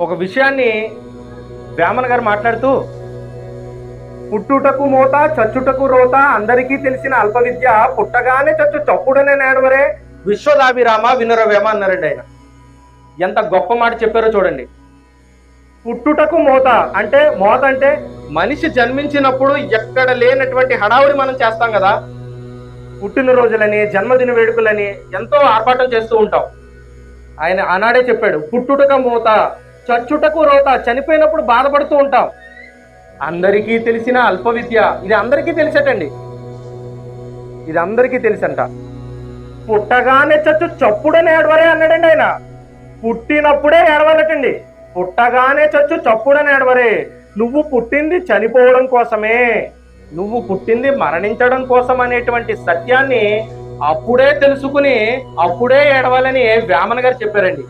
ఒక విషయాన్ని వేమన గారు మాట్లాడుతూ పుట్టుటకు మోత చచ్చుటకు రోత అందరికీ తెలిసిన అల్ప విద్య పుట్టగానే చచ్చు చప్పుడనే నేడవరే విశ్వదాభిరామ వినురవేమ అన్నారండి ఆయన. ఎంత గొప్ప మాట చెప్పారో చూడండి. పుట్టుటకు మోత అంటే మోత అంటే మనిషి జన్మించినప్పుడు ఎక్కడ లేనటువంటి హడావుడి మనం చేస్తాం కదా. పుట్టినరోజులని జన్మదిన వేడుకలని ఎంతో ఆర్భాటం చేస్తూ ఉంటాం. ఆయన ఆనాడే చెప్పాడు పుట్టుటక మోత చచ్చుటకు రోత చనిపోయినప్పుడు బాధపడుతూ ఉంటాం. అందరికీ తెలిసిన అల్ప విద్య ఇది అందరికీ తెలిసటండి. ఇది అందరికీ తెలుసంట. పుట్టగానే చచ్చు చప్పుడని ఏడవరే అన్నాడండి ఆయన. పుట్టినప్పుడే ఏడవలటండి పుట్టగానే చచ్చు చప్పుడని ఏడవరే. నువ్వు పుట్టింది చనిపోవడం కోసమే. నువ్వు పుట్టింది మరణించడం కోసం అనేటువంటి సత్యాన్ని అప్పుడే తెలుసుకుని అప్పుడే ఏడవాలని వేమన్ గారు చెప్పారండి.